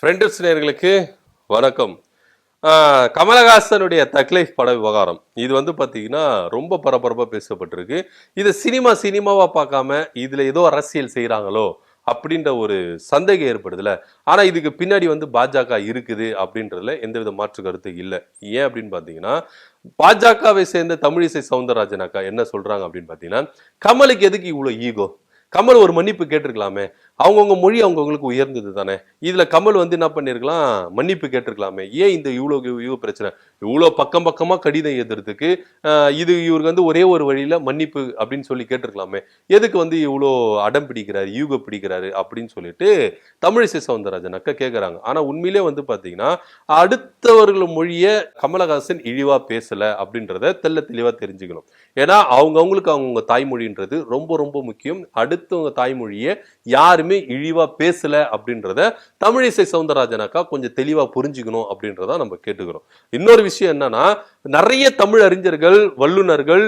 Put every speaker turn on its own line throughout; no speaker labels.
Friends நேர்களுக்கு வணக்கம். கமலஹாசனுடைய Thug Life பட விவகாரம். இது வந்து பார்த்தீங்கன்னா ரொம்ப பரபரப்பாக பேசப்பட்டிருக்கு. இதை சினிமா சினிமாவாக பார்க்காம இதில் ஏதோ அரசியல் செய்கிறாங்களோ அப்படின்ற ஒரு சந்தேகம் ஏற்படுதுல. ஆனால் இதுக்கு பின்னாடி வந்து பாஜக இருக்குது அப்படின்றதுல எந்தவித மாற்று கருத்து இல்லை. ஏன் அப்படின்னு பார்த்தீங்கன்னா பாஜகவை சேர்ந்த தமிழிசை சவுந்தரராஜன் அக்கா என்ன சொல்கிறாங்க அப்படின்னு பார்த்தீங்கன்னா கமலுக்கு எதுக்கு இவ்வளோ ஈகோ கமல் ஒரு மன்னிப்பு கேட்டிருக்கலாமே. அவங்கவுங்க மொழி அவங்கவுங்களுக்கு உயர்ந்தது தானே. இதில் கமல் வந்து என்ன பண்ணியிருக்கலாம் மன்னிப்பு கேட்டிருக்கலாமே. ஏன் இந்த இவ்வளோ இவ்வளோ பிரச்சனை? இவ்வளோ பக்கம் பக்கமாக கடிதம் எழுதுறதுக்கு இது இவருக்கு வந்து ஒரே ஒரு வழியில் மன்னிப்பு அப்படின்னு சொல்லி கேட்டிருக்கலாமே. எதுக்கு வந்து இவ்வளோ அடம் பிடிக்கிறாரு யூக பிடிக்கிறாரு அப்படின்னு சொல்லிட்டு தமிழிசை சவுந்தரராஜன் அக்கா கேட்குறாங்க ஆனால் உண்மையிலே வந்து பார்த்தீங்கன்னா அடுத்தவர்கள் மொழியை கமலஹாசன் இழிவாக பேசலை அப்படின்றத தெள்ள தெளிவாக தெரிஞ்சுக்கணும். ஏன்னா அவங்கவுங்களுக்கு அவங்கவுங்க தாய்மொழின்றது ரொம்ப ரொம்ப முக்கியம். அடுத்தவங்க தாய்மொழியை யாருமே இழிவா பேசல அப்படின்றத தமிழிசை சவுந்தரராஜனாக்கா கொஞ்சம் தெளிவா புரிஞ்சுக்கணும் அப்படின்றத நம்ம கேட்டுக்கிறோம். இன்னொரு விஷயம் என்னன்னா நிறைய தமிழ் அறிஞர்கள் வல்லுனர்கள்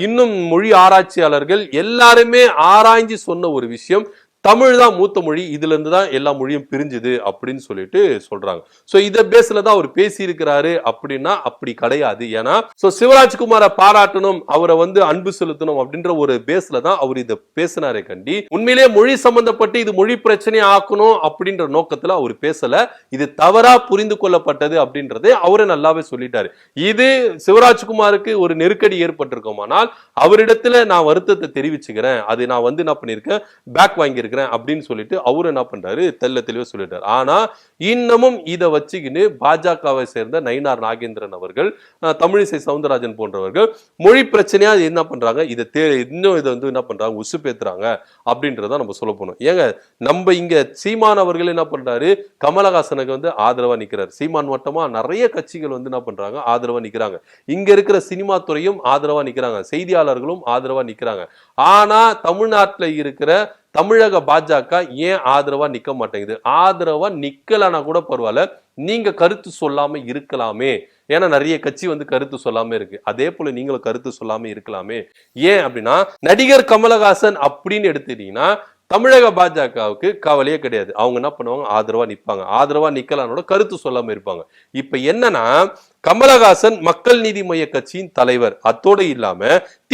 இன்னும் மொழி ஆராய்ச்சியாளர்கள் எல்லாருமே ஆராய்ஞ்சு சொன்ன ஒரு விஷயம் தமிழ் தான் மூத்த மொழி இதுல தான் எல்லா மொழியும் பிரிஞ்சுது அப்படின்னு சொல்லிட்டு சொல்றாங்க. சோ இத பேஸ்ல தான் அவர் பேசி இருக்கிறாரு அப்படின்னா அப்படி கிடையாது. ஏன்னா சோ சிவராஜ்குமாரை பாராட்டணும் அவரை வந்து அன்பு செலுத்தணும் அப்படின்ற ஒரு பேஸ்ல தான் அவர் இதை பேசினாரே கண்டி. உண்மையிலேயே மொழி சம்பந்தப்பட்டு இது மொழி பிரச்சனை ஆக்கணும் அப்படின்ற நோக்கத்துல அவர் பேசல. இது தவறா புரிந்து கொள்ளப்பட்டது அப்படின்றதே அவரே நல்லாவே சொல்லிட்டாரு. இது சிவராஜ்குமாருக்கு ஒரு நெருக்கடி ஏற்பட்டிருக்குமானால் அவரிடத்துல நான் வருத்தத்தை தெரிவிச்சுக்கிறேன். அது நான் வந்து என்ன பண்ணியிருக்கேன்? பேக் வாங்கியிருக்கிறேன். அப்படின்னு சொல்லிட்டு அவரு என்ன பண்றாரு? தெல்ல தெளிவாக சொல்லிட்டார். ஆனா இன்னமும் இதை வச்சுக்கின்னு பாஜகவை சேர்ந்த நயினார் நாகேந்திரன் அவர்கள் தமிழிசை சவுந்தரராஜன் போன்றவர்கள் மொழி பிரச்சனையா என்ன பண்றாங்க? இதை தே இன்னும் இதை வந்து என்ன பண்றாங்க? உசுப்பேத்துறாங்க அப்படின்றத நம்ம சொல்ல போனோம் ஏங்க நம்ம இங்க சீமான் அவர்கள் என்ன பண்றாரு? கமலஹாசனுக்கு வந்து ஆதரவா நிற்கிறார் சீமான் வட்டமா நிறைய கட்சிகள் வந்து என்ன பண்றாங்க? ஆதரவா நிற்கிறாங்க இங்க இருக்கிற சினிமா துறையும் ஆதரவா நிற்கிறாங்க செய்தியாளர்களும் ஆதரவா நிற்கிறாங்க ஆனா தமிழ்நாட்டில் இருக்கிற தமிழக பாஜக ஏன் ஆதரவா நிக்க மாட்டேங்குது? ஆதரவா நிக்கலனா கூட பரவாயில்ல. நீங்க கருத்து சொல்லாம இருக்கலாமே. ஏன்னா நிறைய கட்சி வந்து கருத்து சொல்லாம இருக்கு. அதே போல நீங்களும் கருத்து சொல்லாம இருக்கலாமே. ஏன் அப்படின்னா நடிகர் கமலஹாசன் அப்படின்னு எடுத்துட்டீங்கன்னா தமிழக பாஜகவுக்கு கவலையே கிடையாது. அவங்க என்ன பண்ணுவாங்க? ஆதரவா நிப்பாங்க. ஆதரவா நிக்கலானோட கருத்து சொல்லாம இருப்பாங்க. இப்ப என்னன்னா கமலஹாசன் மக்கள் நீதி மைய கட்சியின் தலைவர். அத்தோடு இல்லாம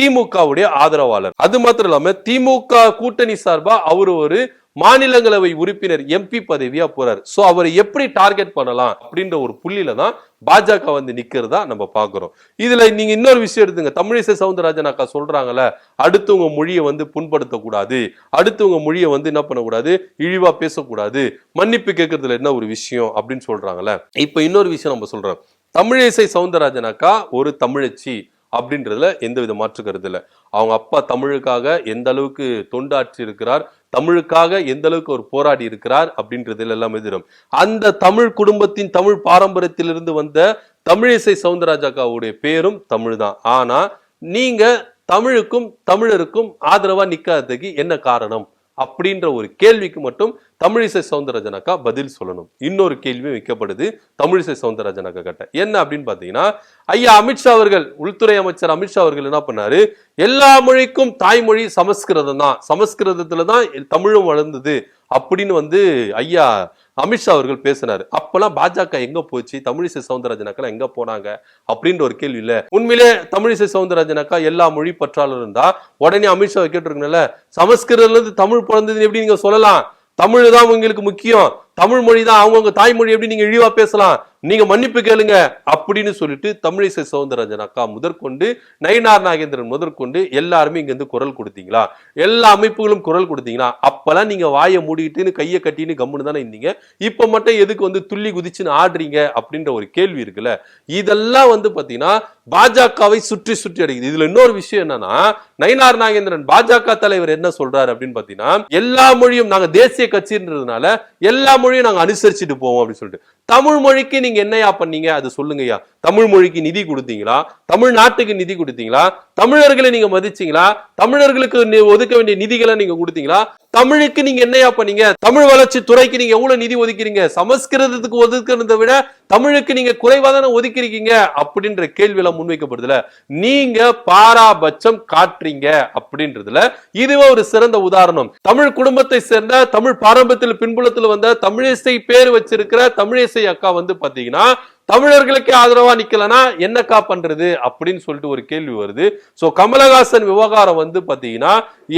திமுகவுடைய ஆதரவாளர். அது மாத்திரம் இல்லாம திமுக கூட்டணி சார்பா அவர் ஒரு மாநிலங்களவை உறுப்பினர் எம்பி பதவியா போறாரு. ஸோ அவரை எப்படி டார்கெட் பண்ணலாம் அப்படின்ற ஒரு புள்ளியில தான் பாஜக வந்து நிக்கிறதா நம்ம பாக்குறோம் இதுல நீங்க இன்னொரு விஷயம் எடுத்துங்க. தமிழிசை சவுந்தரராஜன் அக்கா சொல்றாங்கல்ல அடுத்தவங்க மொழியை வந்து புண்படுத்தக்கூடாது. அடுத்தவங்க மொழியை வந்து என்ன பண்ணக்கூடாது? இழிவா பேசக்கூடாது. மன்னிப்பு கேட்கறதுல என்ன ஒரு விஷயம் அப்படின்னு சொல்றாங்கல்ல. இப்ப இன்னொரு விஷயம் நம்ம சொல்றோம். தமிழிசை சவுந்தரராஜன் அக்கா ஒரு தமிழச்சி அப்படின்றதுல எந்த வித மாற்று கருத்து இல்லை. அவங்க அப்பா தமிழுக்காக எந்த அளவுக்கு தொண்டாற்றி இருக்கிறார் தமிழுக்காக எந்த அளவுக்கு ஒரு போராடி இருக்கிறார் அப்படின்றதுல எல்லாமே தெரியும் அந்த தமிழ் குடும்பத்தின் தமிழ் பாரம்பரியத்திலிருந்து வந்த தமிழிசை சவுந்தரராஜாக்காவுடைய பேரும் தமிழ் தான் ஆனா நீங்க தமிழுக்கும் தமிழருக்கும் ஆதரவா நிக்காததுக்கு என்ன காரணம்? அப்படின்ற ஒரு கேள்விக்கு மட்டும் தமிழிசை சவுந்தரராஜன் அக்கா பதில் சொல்லணும். இன்னொரு கேள்வி வைக்கப்படுது. தமிழிசை சவுந்தரராஜன் அக்கா கிட்ட. என்ன அப்படின்னு பாத்தீங்கன்னா ஐயா அமித்ஷா அவர்கள் உள்துறை அமைச்சர் அமித்ஷா அவர்கள் என்ன பண்ணாரு? எல்லா மொழிக்கும் தாய்மொழி சமஸ்கிருதம் தான் சமஸ்கிருதத்துல தான் தமிழும் வளர்ந்தது. அப்படின்னு வந்து ஐயா அமித்ஷா அவர்கள் பேசினார். அப்பெல்லாம் பாஜக எங்க போச்சு? தமிழிசை சவுந்தரராஜன் அக்கா எங்க போனாங்க? அப்படின்ற ஒரு கேள்வி இல்ல. உண்மையிலே தமிழிசை சவுந்தரராஜன் அக்கா எல்லா மொழி பற்றாளர் இருந்தா உடனே அமித்ஷா கேட்டிருக்கணும்ல சமஸ்கிருதத்துல இருந்து தமிழ் பிறந்தது எப்படி நீங்க சொல்லலாம்? தமிழ் தான் உங்களுக்கு முக்கியம். தமிழ் மொழி தான் அவங்கவுங்க தாய்மொழி எப்படி நீங்க இழிவா பேசலாம்? நீங்க மன்னிப்பு கேளுங்க அப்படின்னு சொல்லிட்டு தமிழிசை சவுந்தரராஜன் அக்கா முதற்கொண்டு நயினார் நாகேந்திரன் முதற்கொண்டு எல்லாருமே இங்க இருந்து குரல் கொடுத்தீங்களா? எல்லா அமைப்புகளும் குரல் கொடுத்தீங்களா? அப்பெல்லாம் நீங்க வாயை மூடிக்கிட்டுன்னு கையை கட்டின்னு கம்முன்னு தானே இருந்தீங்க. இப்ப மட்டும் எதுக்கு வந்து துள்ளி குதிச்சுன்னு ஆடுறீங்க அப்படின்ற ஒரு கேள்வி இருக்குல்ல. இதெல்லாம் வந்து பாத்தீங்கன்னா பாஜகவை சுற்றி சுற்றி அடிக்குது. இதுல இன்னொரு விஷயம் என்னன்னா நயினார் நாகேந்திரன் பாஜக தலைவர் என்ன சொல்றாரு அப்படின்னு பாத்தீங்கன்னா எல்லா மொழியும் நாங்க தேசிய கட்சின்றதுனால எல்லா மொழியை நாங்கள் அனுசரிச்சுட்டு போவோம் அப்படின்னு சொல்லிட்டு. தமிழ் மொழிக்கு நீங்க என்னையா பண்ணீங்க? அது சொல்லுங்கய்யா. தமிழ் மொழிக்கு நிதி கொடுத்தீங்களா? தமிழ்நாட்டுக்கு நிதி கொடுத்தீங்களா? தமிழர்களை நீங்க மதிச்சீங்களா? தமிழர்களுக்கு ஒதுக்க வேண்டிய நிதிகளை நீங்க கொடுத்தீங்களா? தமிழுக்கு நீங்க என்னையா பண்ணீங்க? தமிழ் வளர்ச்சி துறைக்கு நீங்க எவ்வளவு நிதி ஒதுக்கிறீங்க? சமஸ்கிருதத்துக்கு ஒதுக்கிறத விட தமிழுக்கு நீங்க குறைவா தானே ஒதுக்கிறீங்க? அப்படின்ற கேள்வி எல்லாம் முன்வைக்கப்படுதுல. நீங்க பாராபட்சம் காட்டுறீங்க அப்படின்றதுல இதுவே ஒரு சிறந்த உதாரணம். தமிழ் குடும்பத்தை சேர்ந்த தமிழ் பாரம்பரியத்தில் பின்புலத்தில் வந்த தமிழிசை பேர் வச்சிருக்கிற தமிழிசை அக்கா வந்து பாத்தீங்கன்னா தமிழர்களுக்கே ஆதரவா நிக்கலனா என்னக்கா பண்றது அப்படின்னு சொல்லிட்டு ஒரு கேள்வி வருது. சோ கமலஹாசன் விவகாரம் வந்து பாத்தீங்கன்னா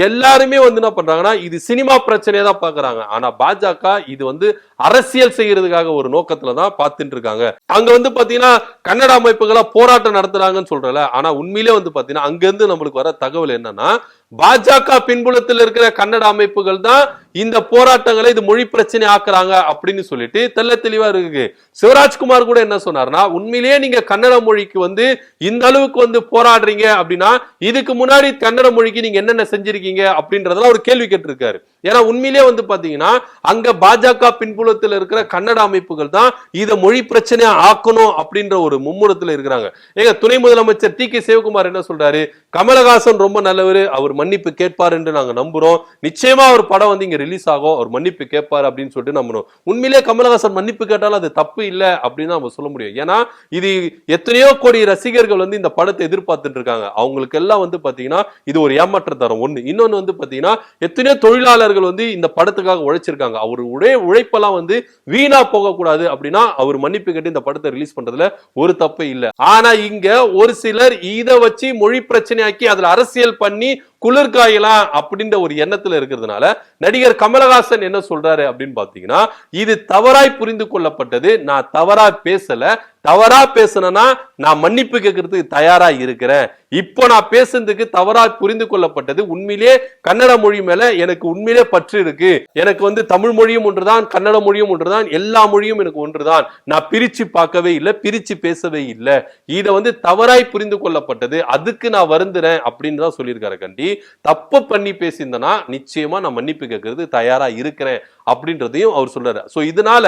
எல்லாருமே வந்து என்ன பண்றாங்கன்னா இது சினிமா பிரச்சனையை தான் பாக்குறாங்க. ஆனா பாஜக இது வந்து அரசியல் செய்யறதுக்காக ஒரு நோக்கத்துல தான் பார்த்துட்டு இருக்காங்க அங்க வந்து பாத்தீங்கன்னா கன்னட அமைப்புகளா போராட்டம் நடத்துறாங்கன்னு சொல்றல ஆனா உண்மையிலே வந்து பாத்தீங்கன்னா அங்க இருந்து நம்மளுக்கு வர தகவல் என்னன்னா பாஜக பின்புலத்தில் இருக்கிற கன்னட அமைப்புகள் தான் இந்த போராட்டங்களை இது மொழி பிரச்சனை ஆக்குறாங்க அப்படின்னு சொல்லிட்டு தெள்ள தெளிவா இருக்கு. சிவராஜ்குமார் கூட என்ன சொன்னார்னா உண்மையிலேயே நீங்க கன்னட மொழிக்கு வந்து இந்த அளவுக்கு வந்து போராடுறீங்க அப்படின்னா இதுக்கு முன்னாடி கன்னட மொழிக்கு நீங்க என்னென்ன செஞ்சிருக்கீங்க? அப்படின்றதெல்லாம் ஒரு கேள்வி கேட்டிருக்காரு. ஏன்னா உண்மையிலேயே வந்து பாத்தீங்கன்னா அங்க பாஜக பின்புலத்தில் இருக்கிற கன்னட அமைப்புகள் தான் இதை மொழி பிரச்சனையா ஆக்கணும் அப்படின்ற ஒரு மும்முரத்துல இருக்கிறாங்க. ஏங்க துணை முதலமைச்சர் டி. கே. சிவகுமார் என்ன சொல்றாரு? கமலஹாசன் ரொம்ப நல்லவர் அவர் மன்னிப்பு கேட்பார் என்று நாங்கள் நம்புகிறோம் நிச்சயமா ஒரு படம் வந்து இங்கே ரிலீஸ் ஆகும். அவர் மன்னிப்பு கேட்பார் அப்படின்னு சொல்லிட்டு நம்பணும் உண்மையிலேயே கமலஹாசன் மன்னிப்பு கேட்டாலும் அது தப்பு இல்லை அப்படின்னு நம்ம சொல்ல முடியும். ஏன்னா இது எத்தனையோ கோடி ரசிகர்கள் வந்து இந்த படத்தை எதிர்பார்த்துட்டு இருக்காங்க. அவங்களுக்கு எல்லாம் வந்து பார்த்தீங்கன்னா இது ஒரு ஏமாற்ற தரம் ஒன்று இன்னொன்று வந்து பார்த்தீங்கன்னா எத்தனையோ தொழிலாளர்கள் வந்து இந்த படத்துக்காக உழைச்சிருக்காங்க. அவர் உழை உழைப்பெல்லாம் வந்து வீணா போகக்கூடாது அப்படின்னா அவர் மன்னிப்பு கேட்டு இந்த படத்தை ரிலீஸ் பண்றதுல ஒரு தப்பு இல்லை. ஆனா இங்க ஒரு சிலர் இதை வச்சு மொழி பிரச்சனையாக்கி அதுல அரசியல் பண்ணி குளிர்காயலாம் அப்படின்ற ஒரு எண்ணத்துல இருக்கிறதுனால நடிகர் கமலஹாசன் என்ன சொல்றாரு அப்படின்னு பாத்தீங்கன்னா இது தவறாய் புரிந்து கொள்ளப்பட்டது நான் தவறா பேசல தவறா பேசுனேன்னா நான் மன்னிப்பு கேட்கறதுக்கு தயாரா இருக்கிறேன். இப்போ நான் பேசுனதுக்கு தவறா புரிந்து கொள்ளப்பட்டது. உண்மையிலே கன்னட மொழி மேல எனக்கு உண்மையிலே பற்று இருக்கு. எனக்கு வந்து தமிழ் மொழியும் ஒன்றுதான் கன்னட மொழியும் ஒன்றுதான் எல்லா மொழியும் எனக்கு ஒன்றுதான். நான் பிரிச்சு பார்க்கவே இல்லை பிரிச்சு பேசவே இல்லை. இதை வந்து தவறாய் புரிந்து கொள்ளப்பட்டது. அதுக்கு நான் வருந்துறேன் அப்படின்னு தான் சொல்லியிருக்காரு கண்டி. தப்பு பண்ணி பேசியிருந்தனா நிச்சயமா நான் மன்னிப்பு கேட்கறது தயாரா இருக்கிறேன் அப்படின்றதையும் அவர் சொல்றாரு. சோ இதனால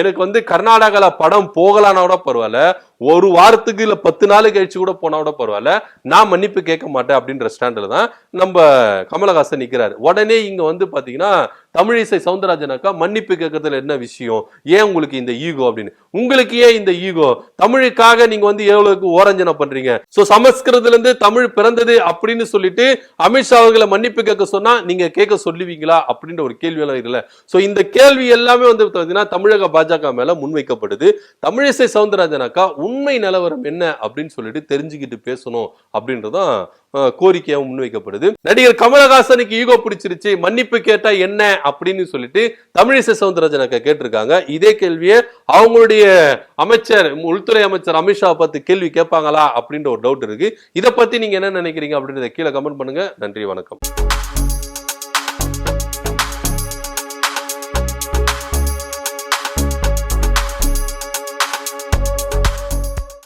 எனக்கு வந்து கர்நாடகால படம் போகலான்னா கூட பரவாயில்ல. ஒரு வாரத்துக்கு இல்ல பத்து நாள் கழிச்சு கூட போனா கூட பரவாயில்ல. நான் மன்னிப்பு கேட்க மாட்டேன் அப்படின்ற ஸ்டாண்டில் தான் நம்ம கமலஹாசன் நிக்கிறாரு. உடனே இங்க வந்து பாத்தீங்கன்னா தமிழிசை சவுந்தரராஜனாக்கா மன்னிப்பு கேட்கறதுல என்ன விஷயம்? ஏன் உங்களுக்கு இந்த ஈகோ அப்படின்னு? உங்களுக்கு ஏன் இந்த ஈகோ தமிழுக்காக நீங்க வந்து எவ்வளவுக்கு ஓரஞ்சனை பண்றீங்க? சோ சமஸ்கிருதத்துல இருந்து தமிழ் பிறந்தது அப்படின்னு சொல்லிட்டு அமித்ஷா அவர்களை மன்னிப்பு கேட்க சொன்னா நீங்க கேட்க சொல்லுவீங்களா அப்படின்ற ஒரு கேள்வி எல்லாம் இருக்குல்ல. சோ இந்த கேள்வி எல்லாமே வந்து பாத்தீங்கன்னா தமிழக பாஜக மேல முன்வைக்கப்படுது. தமிழிசை சவுந்தரராஜனாக்கா உண்மை நிலவரம் என்ன அப்படின்னு சொல்லிட்டு தெரிஞ்சுக்கிட்டு பேசணும் அப்படின்றதான் கோரிக்கையாக கோரிக்கையா முன்வைக்கப்படுது. நடிகர் கமலஹாசனுக்கு ஈகோ பிடிச்சிருச்சு மன்னிப்பு கேட்டா என்ன அப்படின்னு சொல்லிட்டு தமிழிசை சவுந்தரராஜனாக்கா கேட்டிருக்காங்க. இதே கேள்வியை அவங்களுடைய அமைச்சர் உள்துறை அமைச்சர் அமித்ஷா பத்தி கேள்வி கேட்பாங்களா அப்படின்ற ஒரு டவுட் இருக்கு. இதை பத்தி நீங்க என்ன நினைக்கிறீங்க அப்படின்றத கீழே கமெண்ட் பண்ணுங்க. நன்றி வணக்கம்.